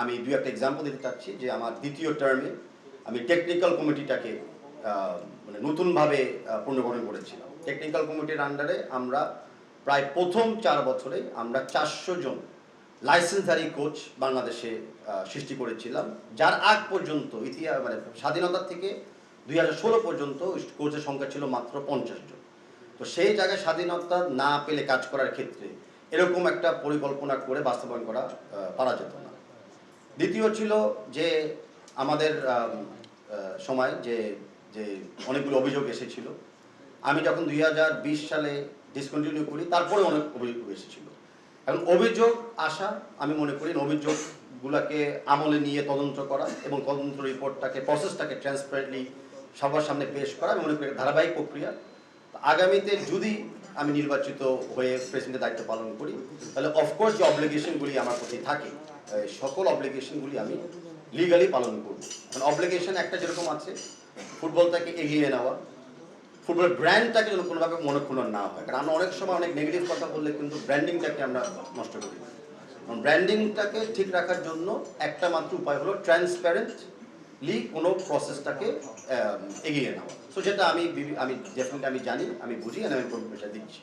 আমি দু একটা এক্সাম্পল দিতে চাচ্ছি যে আমার দ্বিতীয় টার্মে আমি টেকনিক্যাল কমিটিটাকে মানে নতুনভাবে পুনর্গঠন করেছিলাম। টেকনিক্যাল কমিটির আন্ডারে আমরা প্রায় প্রথম চার বছরে আমরা চারশো জন লাইসেন্সধারী কোচ বাংলাদেশে সৃষ্টি করেছিলাম, যার আগ পর্যন্ত ইতিহাস মানে স্বাধীনতা থেকে দুই হাজার ষোলো পর্যন্ত কোচের সংখ্যা ছিল মাত্র পঞ্চাশ জন। তো সেই জায়গায় স্বাধীনতা না পেলে কাজ করার ক্ষেত্রে এরকম একটা পরিকল্পনা করে বাস্তবায়ন করা পারা যেত না। দ্বিতীয় ছিল যে আমাদের সময় যে যে অনেকগুলো অভিযোগ এসেছিল। আমি যখন দুই হাজার বিশ সালে ডিসকন্টিনিউ করি তারপরে অনেক অভিযোগ এসেছিল। এখন অভিযোগ আসা, আমি মনে করি অভিযোগগুলোকে আমলে নিয়ে তদন্ত করা এবং তদন্ত রিপোর্টটাকে প্রসেসটাকে ট্রান্সপারেন্টলি সবার সামনে পেশ করা, আমি মনে করি ধারাবাহিক প্রক্রিয়া। আগামীতে যদি আমি নির্বাচিত হয়ে প্রেসিডেন্টের দায়িত্ব পালন করি। তাহলে অফকোর্স যে অব্লিগেশনগুলি আমার প্রতি থাকে সকল অব্লিগেশনগুলি আমি লিগালি পালন করব। মানে অব্লিগেশন একটা যেরকম আছে ফুটবলটাকে এগিয়ে নেওয়া ফুটবল ব্র্যান্ডটাকে যেন কোনোভাবে মনোক্ষুণ্ণ না হয়। কারণ আমরা অনেক সময় অনেক নেগেটিভ কথা বললে কিন্তু ব্র্যান্ডিংটাকে আমরা নষ্ট করি। ব্র্যান্ডিংটাকে ঠিক রাখার জন্য একটা মাত্র উপায় হলো ট্রান্সপ্যারেন্টলি কোনো প্রসেসটাকে এগিয়ে নেওয়া। সো যেটা আমি আমি ডেফিনেটলি আমি জানি, আমি বুঝি আমি পরিবেশা দিচ্ছি।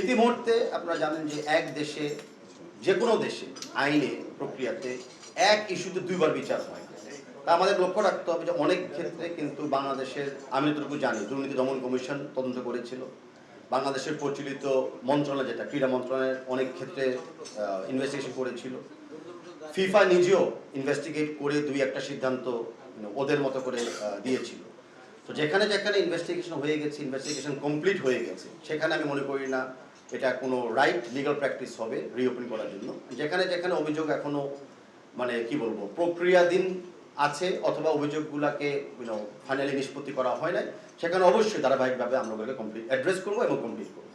ইতিমধ্যে আপনারা জানেন যে এক দেশে যে কোনো দেশে, আইনে, প্রক্রিয়াতে এক ইস্যুতে দুইবার বিচার হয়। তা আমাদের লক্ষ্য রাখতে হবে যে অনেক ক্ষেত্রে কিন্তু বাংলাদেশের, আমি যতটুকু জানি, দুর্নীতি দমন কমিশন তদন্ত করেছিল। বাংলাদেশের প্রচলিত মন্ত্রণালয়, যেটা ক্রীড়া মন্ত্রণালয়ের অনেক ক্ষেত্রে ইনভেস্টিগেশন করেছিল। ফিফা নিজেও ইনভেস্টিগেট করে দুই একটা সিদ্ধান্ত ওদের মতো করে দিয়েছিল। তো যেখানে যেখানে ইনভেস্টিগেশন হয়ে গেছে ইনভেস্টিগেশন কমপ্লিট হয়ে গেছে, সেখানে আমি মনে করি না এটা কোনো রাইট লিগাল প্র্যাকটিস হবে রিওপেন করার জন্য। যেখানে যেখানে অভিযোগ এখনও মানে কি বলব, প্রক্রিয়াধীন আছে অথবা অভিযোগগুলোকে ফাইনালি নিষ্পত্তি করা হয় নাই, সেখানে অবশ্যই ধারাবাহিকভাবে আমরা ওগুলোকে কমপ্লিট অ্যাড্রেস করব এবং কমপ্লিট করব।